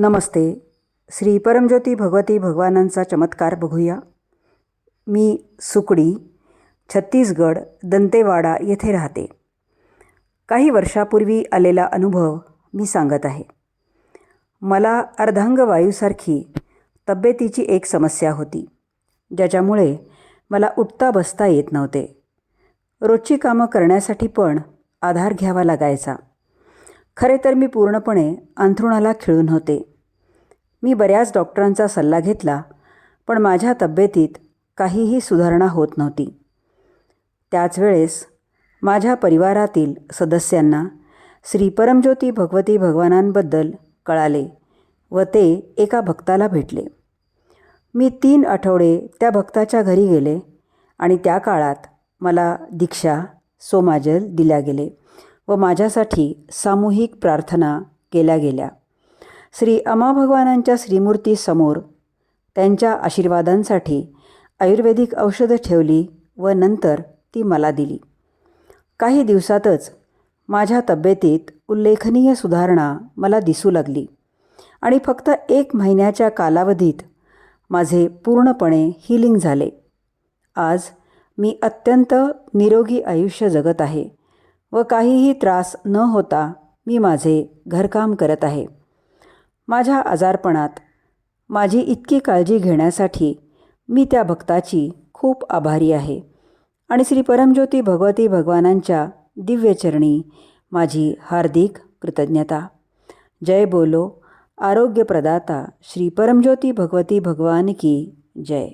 नमस्ते. श्री परमज्योती भगवती भगवानांचा चमत्कार बघूया. मी सुकडी छत्तीसगड दंतेवाडा येथे राहते. काही वर्षापूर्वी आलेला अनुभव मी सांगत आहे. मला अर्धांगवायूसारखी तब्येतीची एक समस्या होती ज्याच्यामुळे मला उठता बसता येत नव्हते. रोजची कामं करण्यासाठी पण आधार घ्यावा लागायचा. खरे तर मी पूर्णपणे अंथरुणाला खिळून होते. मी बऱ्याच डॉक्टरांचा सल्ला घेतला पण माझ्या तब्येतीत काहीही सुधारणा होत नव्हती. त्याच वेळेस माझ्या परिवारातील सदस्यांना श्री परमज्योती भगवती भगवानांबद्दल कळाले व ते एका भक्ताला भेटले. मी तीन आठवडे त्या भक्ताच्या घरी गेले आणि त्या काळात मला दीक्षा सोमाजल दिल्या गेले. व माझ्यासाठी सामूहिक प्रार्थना केल्या गेल्या. श्री अमा भगवानांच्या श्रीमूर्तीसमोर त्यांच्या आशीर्वादांसाठी आयुर्वेदिक औषधं ठेवली व नंतर ती मला दिली. काही दिवसातच माझ्या तब्येतीत उल्लेखनीय सुधारणा मला दिसू लागली आणि फक्त एक महिन्याच्या कालावधीत माझे पूर्णपणे हिलिंग झाले. आज मी अत्यंत निरोगी आयुष्य जगत आहे. व काहीही त्रास न होता मी माझे घरकाम करत आहे. माझ्या आजारपणात माझी इतकी काळजी घेण्यासाठी मी त्या भक्ताची खूप आभारी आहे आणि श्री परमज्योती भगवती भगवानांच्या दिव्यचरणी माझी हार्दिक कृतज्ञता. जय बोलो आरोग्यप्रदाता श्री परमज्योती भगवती भगवान की जय.